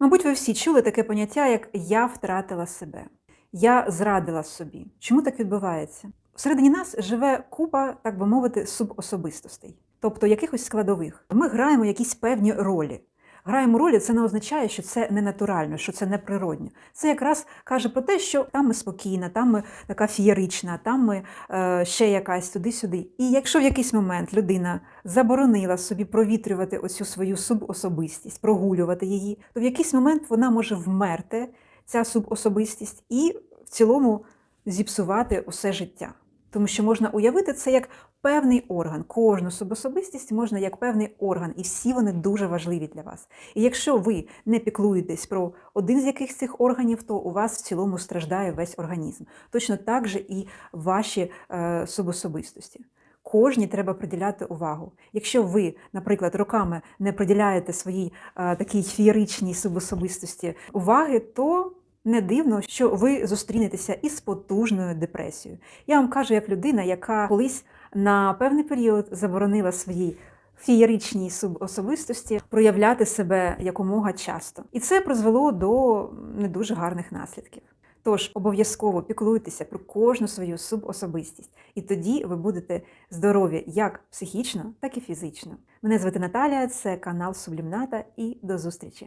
Мабуть, ви всі чули таке поняття, як я втратила себе, я зрадила собі. Чому так відбувається? Всередині нас живе купа, так би мовити, субособистостей, тобто якихось складових. Ми граємо якісь певні ролі. Граємо ролі, це не означає, що це не натурально, що це не природньо. Це якраз каже про те, що там ми спокійна, там ми така фієрична, там ми е, ще якась туди-сюди. І якщо в якийсь момент людина заборонила собі провітрювати оцю свою субособистість, прогулювати її, то в якийсь момент вона може вмерти, ця субособистість, і в цілому зіпсувати усе життя. Тому що можна уявити це як певний орган. Кожну субособистість можна як певний орган, і всі вони дуже важливі для вас. І якщо ви не піклуєтесь про один з яких цих органів, то у вас в цілому страждає весь організм. Точно так же і ваші е, субособистості. Кожній треба приділяти увагу. Якщо ви, наприклад, роками не приділяєте своїй е, такій фієричній субособистості уваги, то не дивно, що ви зустрінетеся із потужною депресією. Я вам кажу, як людина, яка колись на певний період заборонила своїй фієричній субособистості проявляти себе якомога часто. І це призвело до не дуже гарних наслідків. Тож обов'язково піклуйтеся про кожну свою субособистість, і тоді ви будете здорові як психічно, так і фізично. Мене звати Наталія, це канал Сублімната, і до зустрічі!